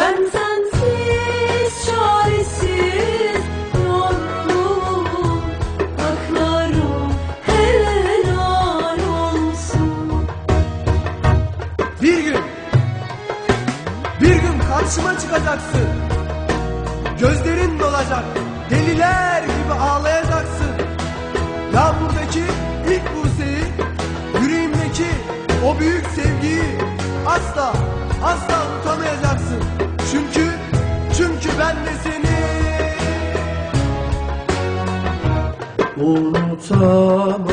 Ben sensiz çaresiz yorulum Haklarım helal olsun. Bir gün Bir gün karşıma çıkacaksın. Gözlerin dolacak Deliler gibi ağlayacaksın. Yağmurdaki ilk Buse'yi Yüreğimdeki o büyük sevgiyi Asla asla unutamayacaksın. Çünkü, çünkü ben de seni unutamadım.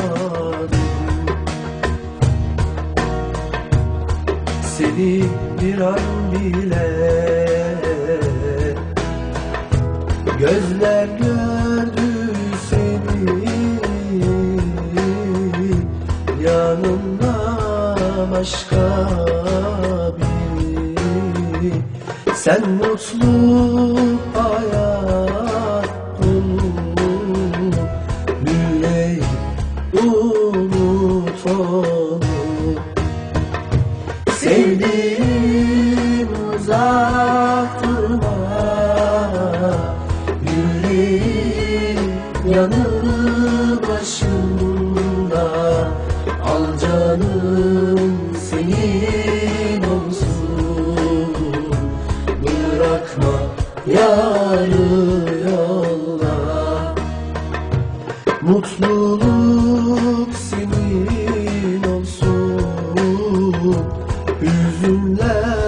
Seni bir an bile Gözler gördü seni. Yanında başka Sen mutlu hayat dolu Yüreği umut olur Sevdiğim uzak durma. Yüreğim yanı başında Al canım senin yarı yolda Mutluluk senin olsun. Hüzünler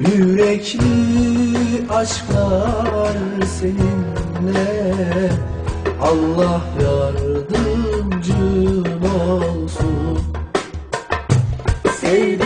Yürekli aşklar seninle. Allah yardımcın olsun. Sevdiğim,